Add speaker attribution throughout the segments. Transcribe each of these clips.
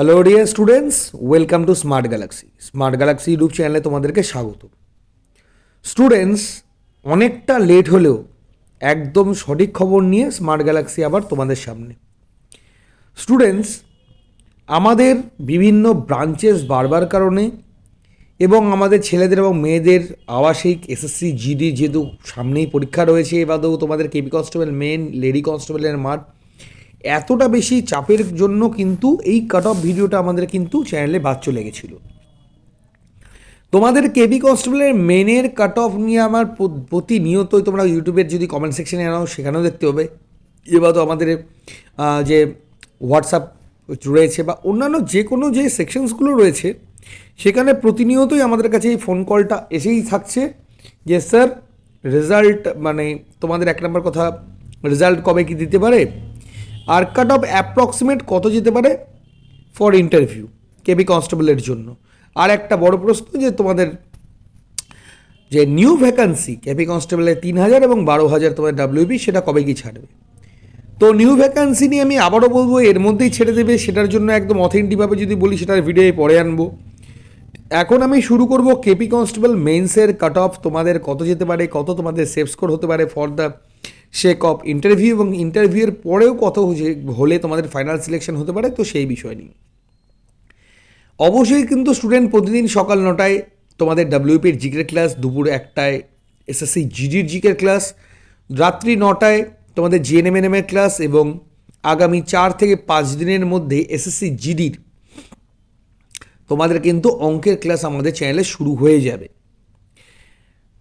Speaker 1: Hello dear students welcome to Smart Galaxy Smart Galaxy YouTube চ্যানেলে তোমাদেরকে স্বাগত। Students অনেকটা লেট হলেও একদম সঠিক খবর নিয়ে স্মার্ট গ্যালাক্সি আবার তোমাদের সামনে। স্টুডেন্টস আমাদের বিভিন্ন ব্রাঞ্চেস বাড়বার কারণে এবং আমাদের ছেলেদের এবং মেয়েদের আবাসিক এসএসসি জিডি যেহেতু সামনেই পরীক্ষা রয়েছে এবারেও তোমাদের কেবি কনস্টেবল মেন লেডি কনস্টেবলের মাঠ এতটা বেশি চাপের জন্য কিন্তু এই কাট অফ ভিডিওটা আমাদের কিন্তু চ্যানেলে বাদ চলে গেছিল। তোমাদের কেবি কনস্টেবলের মেনের কাট অফ নিয়ে আমার প্রতিনিয়তই তোমরা ইউটিউবের যদি কমেন্ট সেকশনে আনাও, সেখানেও দেখতে হবে এবার তো আমাদের যে হোয়াটসঅ্যাপ রয়েছে বা অন্যান্য যে কোনো যে সেকশনসগুলো রয়েছে, সেখানে প্রতিনিয়তই আমাদের কাছে এই ফোন কলটা এসেই থাকছে যে স্যার রেজাল্ট মানে তোমাদের এক নম্বর কথা রেজাল্ট কবে কি দিতে পারে? আর কাট অফ অ্যাপ্রক্সিমেট কত যেতে পারে? ফর ইন্টারভিউ কেবি কনস্টেবলের জন্য। আর একটা বড় প্রশ্ন যে তোমাদের, যে নিউ ভ্যাকান্সি কেপি কনস্টেবলের তিন হাজার এবং বারো হাজার তোমাদের ডাব্লিউবি সেটা কবে কি ছাড়বে? তো নিউ ভ্যাকান্সি নিয়ে আমি আবারও বলব, এর মধ্যেই ছেড়ে দেবে, সেটার জন্য একদম অথেন্টিকভাবে যদি বলি সেটার ভিডিও পরে আনব। এখন আমি শুরু করব কেপি কনস্টেবল মেন্সের কাট অফ তোমাদের কত যেতে পারে, কত তোমাদের সেফ স্কোর হতে পারে for the sake of interview এবং ইন্টারভিউয়ের পরেও কত হলে তোমাদের ফাইনাল সিলেকশন হতে পারে, তো সেই বিষয় নিয়ে। অবশ্যই কিন্তু স্টুডেন্ট প্রতিদিন সকাল নটায় তোমাদের ডাব্লিউপির জিকের ক্লাস দুপুর একটায় এসএসসি জিডির জিকের ক্লাস রাত্রি নটায় তোমাদের জিএনএমএনএম এর ক্লাস এবং আগামী চার থেকে পাঁচ দিনের মধ্যে এসএসসি জিডির তোমাদের কিন্তু অঙ্কের ক্লাস আমাদের চ্যানেলে শুরু হয়ে যাবে।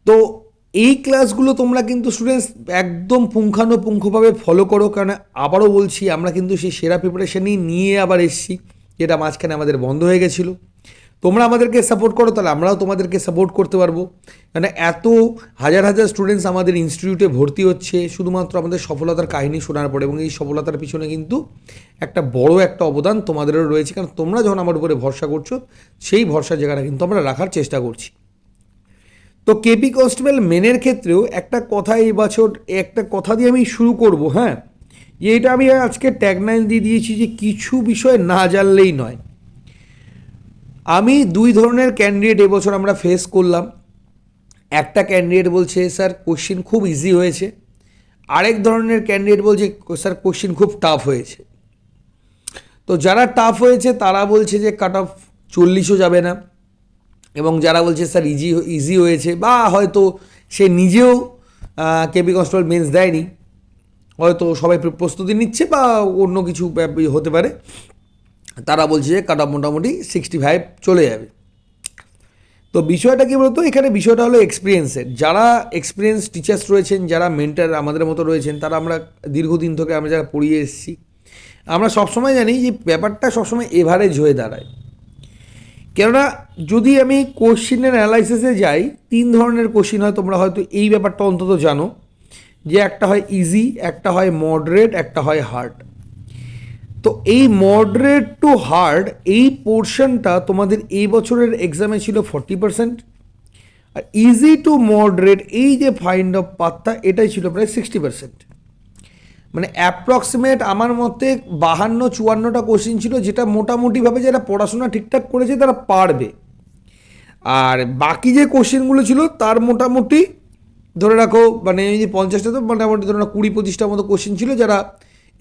Speaker 1: তো এই ক্লাসগুলো তোমরা কিন্তু স্টুডেন্টস একদম পুঙ্খানুপুঙ্খভাবে ফলো করো, কারণ আবারও বলছি, আমরা কিন্তু সেই সেরা প্রিপারেশনই নিয়ে আবার এসেছি, যেটা মাঝখানে আমাদের বন্ধ হয়ে গেছিল। তোমরা আমাদেরকে সাপোর্ট করো, তাহলে আমরাও তোমাদেরকে সাপোর্ট করতে পারব। মানে এত হাজার হাজার স্টুডেন্টস আমাদের ইনস্টিটিউটে ভর্তি হচ্ছে, শুধুমাত্র আমাদের সফলতার কাহিনী শোনার পরে, এবং এই সফলতার পিছনে কিন্তু একটা বড় একটা অবদান তোমাদেরও রয়েছে। কারণ তোমরা যখন আমার উপরে ভরসা করছ, সেই ভরসা জায়গাটা কিন্তু আমরা রাখার চেষ্টা করছি। তো কেপি কনস্টেবল মেনের ক্ষেত্রেও একটা কথা এই বছর, একটা কথা দিয়ে আমি শুরু করব হ্যাঁ? এটা আমি আজকে ট্যাগলাইন দিয়ে দিয়েছি যে কিছু বিষয় না জানলেই নয়। আমি দুই ধরনের ক্যান্ডিডেট এবছর আমরা ফেস করলাম। একটা ক্যান্ডিডেট বলছে স্যার কোশ্চিন খুব ইজি হয়েছে। আরেক ধরনের ক্যান্ডিডেট বলছে স্যার কোশ্চিন খুব টাফ হয়েছে। তো যারা টাফ হয়েছে, তারা বলছে যে কাট অফ চল্লিশও যাবে না। এবং যারা বলছে, স্যার ইজি ইজি হয়েছে বা হয়তো সে নিজেও কেবি কনস্টেবল মেন্স দেয়নি, হয়তো সবাই প্রস্তুতি নিচ্ছে বা অন্য কিছু হতে পারে, তারা বলছে যে কাট মোটামুটি সিক্সটি ফাইভ চলে যাবে। তো বিষয়টা কি বলতো? এখানে বিষয়টা হলো এক্সপিরিয়েন্সের যারা এক্সপিরিয়েন্স টিচার্স রয়েছেন, যারা মেন্টার আমাদের মতো রয়েছেন, তারা আমরা দীর্ঘদিন থেকে আমরা যারা পড়িয়ে এসেছি, আমরা সবসময় জানি যে ব্যাপারটা সবসময় এভারেজ হয়ে দাঁড়ায়। কেননা যদি আমি কোশ্চিনের অ্যানালাইসিসে যাই, তিন ধরনের কোশ্চিন হয়, তোমরা হয়তো এই ব্যাপারটা অন্তত জানো। যে একটা হয় ইজি একটা হয় মডারেট একটা হয় হার্ড তো এই মডারেট টু হার্ড এই পোর্শনটা তোমাদের এই বছরের এক্সামে ছিল ফর্টি পার্সেন্ট আর ইজি টু মডারেট এই যে ফাইন্ড অফ পাত্তা, এটাই ছিল প্রায় সিক্সটি পার্সেন্ট মানে অ্যাপ্রক্সিমেট আমার মতে বাহান্ন, চুয়ান্নটা কোশ্চিন ছিল যেটা মোটামুটিভাবে যারা পড়াশোনা ঠিকঠাক করেছে তারা পারবে। আর বাকি যে কোশ্চেনগুলো ছিল তার মোটামুটি ধরে রাখো মানে এই যে পঞ্চাশটা তো মোটামুটি ধরে রাখো কুড়ি, পঁচিশটার মতো কোশ্চেন ছিল যারা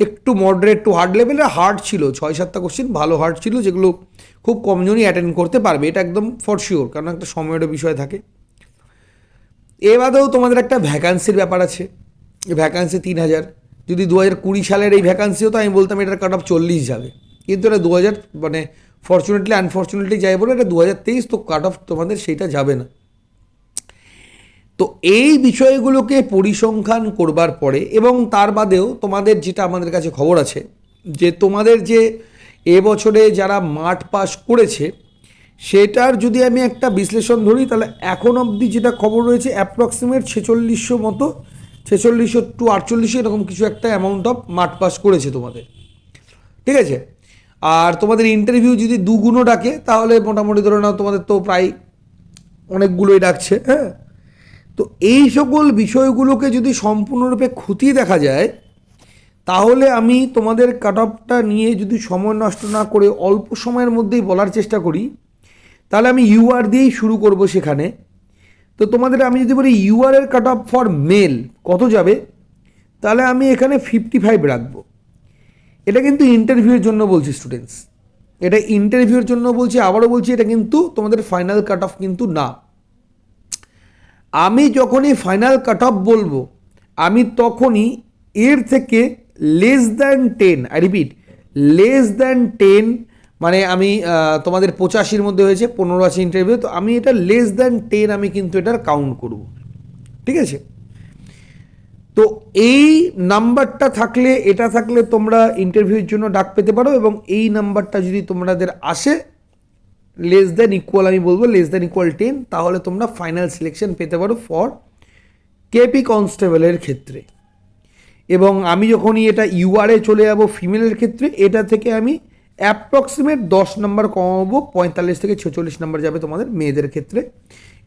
Speaker 1: একটু মডারেট টু হার্ড লেভেলের হার্ড ছিল, ছয়, সাতটা কোশ্চেন ভালো হার্ড ছিল যেগুলো খুব কমজনই অ্যাটেন্ড করতে পারবে, এটা একদম ফর শিওর কারণ একটা সময়েরও বিষয় থাকে। এ বাদেও তোমাদের একটা ভ্যাকান্সির ব্যাপার আছে ভ্যাকান্সি তিন হাজার। যদি দু হাজার কুড়ি সালের এই ভ্যাকান্সি হতো আমি বলতাম এটার কাট অফ চল্লিশ যাবে। কিন্তু এটা দু হাজার মানে ফর্চুনেটলি আনফর্চুনেটলি যাই বলে এটা দু হাজার তেইশ তো কাট অফ তোমাদের সেটা যাবে না। তো এই বিষয়গুলোকে পরিসংখ্যান করবার পরে এবং তার বাদেও তোমাদের যেটা আমাদের কাছে খবর আছে, যে তোমাদের যে এবছরে যারা মাঠ পাস করেছে, সেটার যদি আমি একটা বিশ্লেষণ ধরি, তাহলে এখন অবধি যেটা খবর রয়েছে অ্যাপ্রক্সিমেট ছেচল্লিশশো মতো ছেচল্লিশশো টু আটচল্লিশশো এরকম কিছু একটা অ্যামাউন্ট অফ মাঠ পাস করেছে তোমাদের। ঠিক আছে? আর তোমাদের ইন্টারভিউ যদি দুগুণও ডাকে, তাহলে মোটামুটি ধরে নাও তোমাদের তো প্রায় অনেকগুলোই ডাকছে হ্যাঁ? তো এই সকল বিষয়গুলোকে যদি সম্পূর্ণরূপে খতিয়ে দেখা যায়, তাহলে আমি তোমাদের কাট অফটা নিয়ে যদি সময় নষ্ট না করে অল্প সময়ের মধ্যেই বলার চেষ্টা করি, তাহলে আমি ইউআর দিয়েই শুরু করব সেখানে। তো তোমাদের আমি যদি বলি ইউআর এর কাট অফ ফর মেল কত যাবে? তাহলে আমি এখানে ফিফটি ফাইভ রাখব। এটা কিন্তু ইন্টারভিউয়ের জন্য বলছি স্টুডেন্টস এটা ইন্টারভিউয়ের জন্য বলছি, আবারও বলছি, এটা কিন্তু তোমাদের ফাইনাল কাট অফ কিন্তু না। আমি যখনই ফাইনাল কাট অফ বলব, আমি তখনই এর থেকে less than ten I repeat less than ten মানে আমি তোমাদের পঁচাশির মধ্যে হয়েছে, পনেরো আছে ইন্টারভিউ তো আমি এটা লেস দ্যান টেন আমি কিন্তু এটার কাউন্ট করব। ঠিক আছে? তো এই নাম্বারটা থাকলে, এটা থাকলে তোমরা ইন্টারভিউর জন্য ডাক পেতে পারো এবং এই নাম্বারটা যদি তোমাদের আসে লেস দ্যান ইকুয়াল আমি বলব লেস দ্যান ইকুয়াল টেন তাহলে তোমরা ফাইনাল সিলেকশন পেতে পারো ফর কেপি কনস্টেবলের ক্ষেত্রে। এবং আমি যখনই এটা ইউআরএ চলে যাব ফিমেলের ক্ষেত্রে, এটা থেকে আমি অ্যাপ্রক্সিমেট দশ নম্বর কমাবো, পঁয়তাল্লিশ থেকে ছেচল্লিশ নম্বর যাবে তোমাদের মেয়েদের ক্ষেত্রে।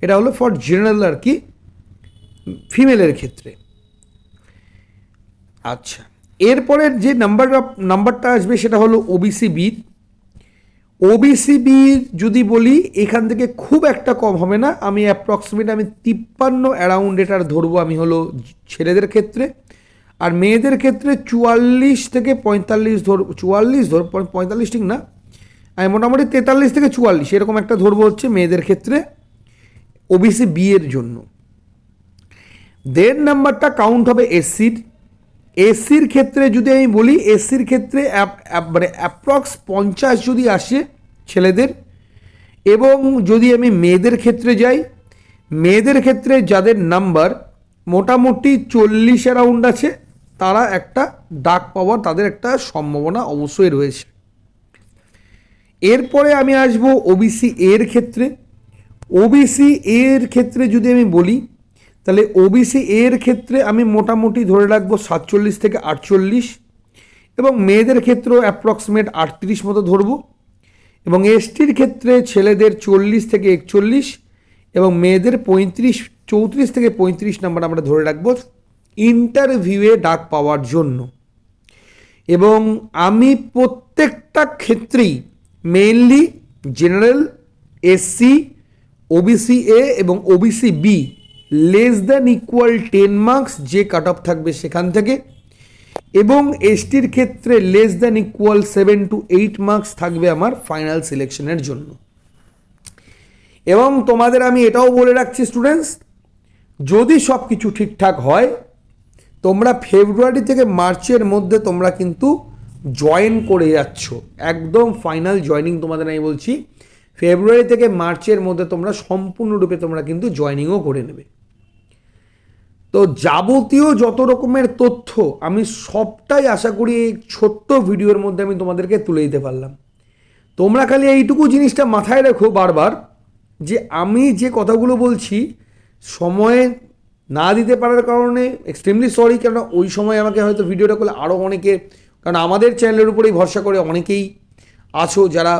Speaker 1: এটা হলো ফর জেনারেল আর কি ফিমেলের ক্ষেত্রে। আচ্ছা এরপরের যে নাম্বার নাম্বারটা আসবে সেটা হলো ওবিসি বির ওবিসি বির যদি বলি, এখান থেকে খুব একটা কম হবে না। আমি অ্যাপ্রক্সিমেট আমি তিপ্পান্ন অ্যারাউন্ড এটার ধরবো আমি হলো ছেলেদের ক্ষেত্রে। আর মেয়েদের ক্ষেত্রে চুয়াল্লিশ থেকে পঁয়তাল্লিশ ধর, চুয়াল্লিশ ধর পঁয়তাল্লিশ ঠিক না? আমি মোটামুটি তেতাল্লিশ থেকে চুয়াল্লিশ, এরকম একটা ধরবো হচ্ছে মেয়েদের ক্ষেত্রে ওবিসি বি এর জন্য। দেড় নাম্বারটা কাউন্ট হবে এসসির এসির ক্ষেত্রে যদি আমি বলি এসির ক্ষেত্রে মানে অ্যাপ্রক্স পঞ্চাশ যদি আসে ছেলেদের, এবং যদি আমি মেয়েদের ক্ষেত্রে যাই, মেয়েদের ক্ষেত্রে যাদের নাম্বার মোটামুটি চল্লিশ অ্যারাউন্ড আছে তারা একটা ডাক পাওয়ার তাদের একটা সম্ভাবনা অবশ্যই রয়েছে। এরপরে আমি আসব ওবিসি এর ক্ষেত্রে। ওবিসি এর ক্ষেত্রে যদি আমি বলি, তাহলে ওবিসি এর ক্ষেত্রে আমি মোটামুটি ধরে রাখব সাতচল্লিশ থেকে আটচল্লিশ এবং মেয়েদের ক্ষেত্রেও অ্যাপ্রক্সিমেট আটত্রিশ মতো ধরবো এবং এসটির ক্ষেত্রে ছেলেদের চল্লিশ থেকে একচল্লিশ এবং মেয়েদের পঁয়ত্রিশ, চৌত্রিশ থেকে পঁয়ত্রিশ নাম্বার আমরা ধরে রাখব। ইন্টারভিউয়ে ডাক পাওয়ার জন্য। এবং আমি প্রত্যেকটা ক্ষেত্রেই mainly general SC OBC A এবং OBC B less than equal ten marks যে কাট অফ থাকবে সেখান থেকে, এবং এসটির ক্ষেত্রে less than equal seven to eight marks থাকবে আমার ফাইনাল সিলেকশনের জন্য। এবং তোমাদের আমি এটাও বলে রাখছি স্টুডেন্টস যদি সব কিছু ঠিকঠাক হয় তোমরা ফেব্রুয়ারি থেকে মার্চের মধ্যে তোমরা কিন্তু জয়েন করে যাচ্ছ। একদম ফাইনাল জয়নিং তোমাদের আমি বলছি। ফেব্রুয়ারি থেকে মার্চের মধ্যে তোমরা সম্পূর্ণরূপে তোমরা কিন্তু জয়নিংও করে নেবে। তো যাবতীয় যত রকমের তথ্য আমি সবটাই আশা করি এই ছোট্ট ভিডিওর মধ্যে আমি তোমাদেরকে তুলে দিতে পারলাম। তোমরা খালি এইটুকু জিনিসটা মাথায় রেখো বারবার যে আমি যে কথাগুলো বলছি, সময়ে না দিতে পারার কারণে এক্সট্রিমলি সরি কেননা ওই সময় আমাকে হয়তো ভিডিওটা করলে আরও অনেকে, কারণ আমাদের চ্যানেলের উপরেই ভরসা করে অনেকেই আছো যারা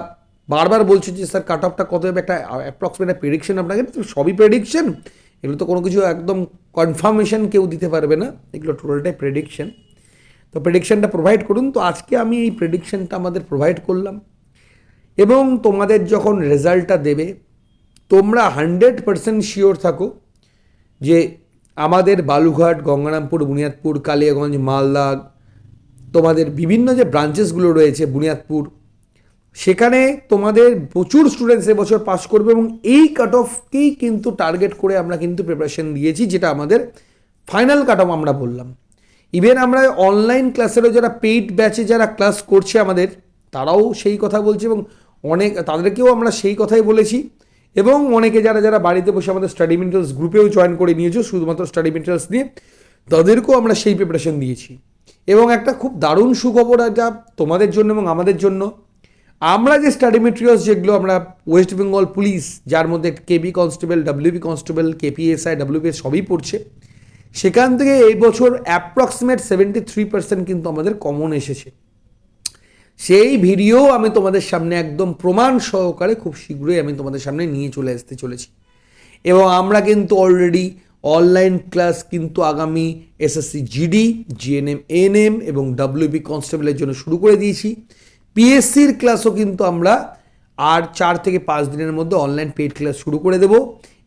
Speaker 1: বারবার বলছো যে, স্যার কাট অফটা কত হবে? একটা অ্যাপ্রক্সিমেট প্রেডিকশন আপনাকে সবই প্রেডিকশন এগুলো তো কোনো কিছু একদম কনফার্মেশন কেউ দিতে পারবে না। এগুলো টোটালটাই প্রেডিকশন তো প্রেডিকশনটা প্রোভাইড করুন। তো আজকে আমি এই প্রেডিকশনটা আমাদের প্রোভাইড করলাম। এবং তোমাদের যখন রেজাল্টটা দেবে, তোমরা হান্ড্রেড পারসেন্ট শিওর থাকো যে আমাদের বালুঘাট গঙ্গারামপুর, বুনিয়াদপুর, কালিয়াগঞ্জ, মালদা, তোমাদের বিভিন্ন যে ব্রাঞ্চেসগুলো রয়েছে বুনিয়াদপুর, সেখানে তোমাদের প্রচুর স্টুডেন্টস এবছর পাস করবে এবং এই কাট অফকেই কিন্তু টার্গেট করে আমরা কিন্তু প্রিপারেশন দিয়েছি, যেটা আমাদের ফাইনাল কাট অফ আমরা বললাম। ইভেন আমরা অনলাইন ক্লাসেরও যারা পেইড ব্যাচে যারা ক্লাস করছে আমাদের, তারাও সেই কথা বলছে এবং অনেক, তাদেরকেও আমরা সেই কথাই বলেছি। এবং অনেকে যারা যারা বাড়িতে বসে আমাদের স্টাডি মেটেরিয়ালস গ্রুপেও জয়েন করে নিয়েছো, শুধুমাত্র স্টাডি মেটেরিয়ালস নিয়ে তাদেরকেও আমরা সেই প্রিপারেশন দিয়েছি। এবং একটা খুব দারুণ সুখবর এটা তোমাদের জন্য এবং আমাদের জন্য। আমরা যে স্টাডি মেটেরিয়ালস যেগুলো আমরা ওয়েস্ট বেঙ্গল পুলিশ যার মধ্যে KB constable WB constable KPSI WPS সবই পড়ছে, সেখান থেকে এই বছর অ্যাপ্রক্সিমেট সেভেন্টি থ্রি পার্সেন্ট কিন্তু আমাদের কমন এসেছে। সেই ভিডিও আমি তোমাদের সামনে একদম প্রমাণ সহকারে খুব শীঘ্রই আমি তোমাদের সামনে নিয়ে চলে আসতে চলেছি। এবং আমরা কিন্তু অলরেডি অনলাইন ক্লাস কিন্তু আগামী এসএসসি জিডি জিএনএম এনএম এবং ডাব্লিউবি কনস্টেবলের জন্য শুরু করে দিয়েছি। পিএসসির ক্লাসও কিন্তু আমরা আর চার থেকে পাঁচ দিনের মধ্যে অনলাইন পেড ক্লাস শুরু করে দেবো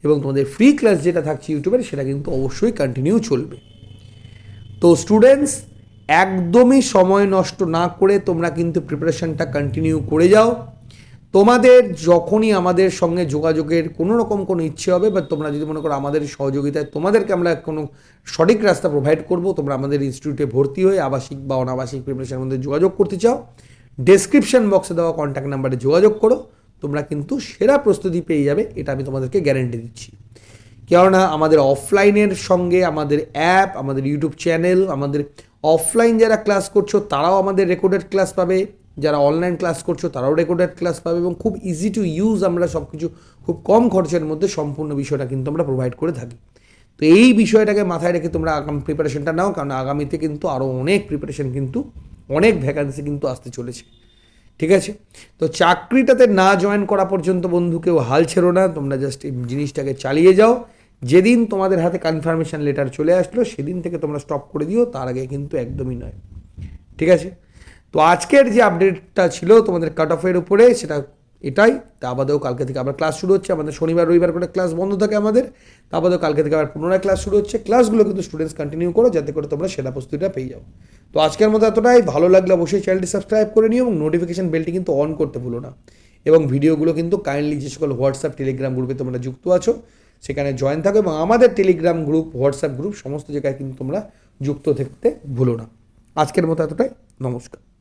Speaker 1: এবং তোমাদের ফ্রি ক্লাস যেটা থাকছে ইউটিউবের সেটা কিন্তু অবশ্যই কন্টিনিউ চলবে। তো স্টুডেন্টস একদমই সময় নষ্ট না করে তোমরা কিন্তু প্রিপারেশনটা কন্টিনিউ করে যাও। তোমাদের যখনই আমাদের সঙ্গে যোগাযোগের কোনো রকম কোনো ইচ্ছে হবে, বা তোমরা যদি মনে করো আমাদের সহযোগিতায় তোমাদেরকে আমরা কোনো সঠিক রাস্তা প্রোভাইড করব, তোমরা আমাদের ইনস্টিটিউটে ভর্তি হয়ে আবাসিক বা অনাবাসিক প্রিপারেশনের মধ্যে যোগাযোগ করতে চাও ডেসক্রিপশন বক্সে দেওয়া কন্ট্যাক্ট নাম্বারে যোগাযোগ করো, তোমরা কিন্তু সেরা প্রস্তুতি পেয়ে যাবে, এটা আমি তোমাদেরকে গ্যারেন্টি দিচ্ছি। কেননা আমাদের অফলাইনের সঙ্গে আমাদের অ্যাপ আমাদের ইউটিউব চ্যানেল আমাদের অফলাইন যারা ক্লাস করছ, তারাও আমাদের রেকর্ডেড ক্লাস পাবে। যারা অনলাইন ক্লাস করছ, তারাও রেকর্ডেড ক্লাস পাবে এবং খুব ইজি টু ইউজ আমরা সব কিছু খুব কম খরচের মধ্যে সম্পূর্ণ বিষয়টা কিন্তু আমরা প্রোভাইড করে থাকি। তো এই বিষয়টাকে মাথায় রেখে তোমরা আগাম প্রিপারেশনটা নাও, কারণ আগামীতে কিন্তু আরও অনেক প্রিপারেশন কিন্তু, অনেক ভ্যাকান্সি কিন্তু আসতে চলেছে। ঠিক আছে? তো চাকরিটাতে না জয়েন করা পর্যন্ত বন্ধু, কেউ হাল ছেড়ো না, তোমরা জাস্ট এই জিনিসটাকে চালিয়ে যাও। যেদিন তোমাদের হাতে কনফার্মেশন লেটার চলে আসলো, সেদিন থেকে তোমরা স্টপ করে দিও, তার আগে কিন্তু একদমই নয়। ঠিক আছে? তো আজকের যে আপডেটটা ছিল তোমাদের কাট অফের উপরে, সেটা এটাই। তা বাদেও কালকে থেকে আবার ক্লাস শুরু হচ্ছে, আমাদের শনিবার, রবিবার করে ক্লাস বন্ধ থাকে আমাদের। তা বাদেও কালকে থেকে আবার পুনরায় ক্লাস শুরু হচ্ছে। ক্লাসগুলো কিন্তু স্টুডেন্টস কন্টিনিউ করো, যাতে করে তোমরা সেরা প্রস্তুতিটা পেয়ে যাও। তো আজকের মতো এতটাই। ভালো লাগলে অবশ্যই চ্যানেলটি সাবস্ক্রাইব করে নিও এবং নোটিফিকেশন বেলটি কিন্তু অন করতে ভুলো না। এবং ভিডিওগুলো কিন্তু কাইন্ডলি যে সকল হোয়াটসঅ্যাপ টেলিগ্রাম গ্রুপে তোমরা যুক্ত আছো সেখানে জয়েন থাকো এবং আমাদের টেলিগ্রাম গ্রুপ হোয়াটসঅ্যাপ গ্রুপ সমস্ত জায়গায় কিন্তু তোমরা যুক্ত থাকতে ভুলো না। আজকের মতো এতটাই। নমস্কার।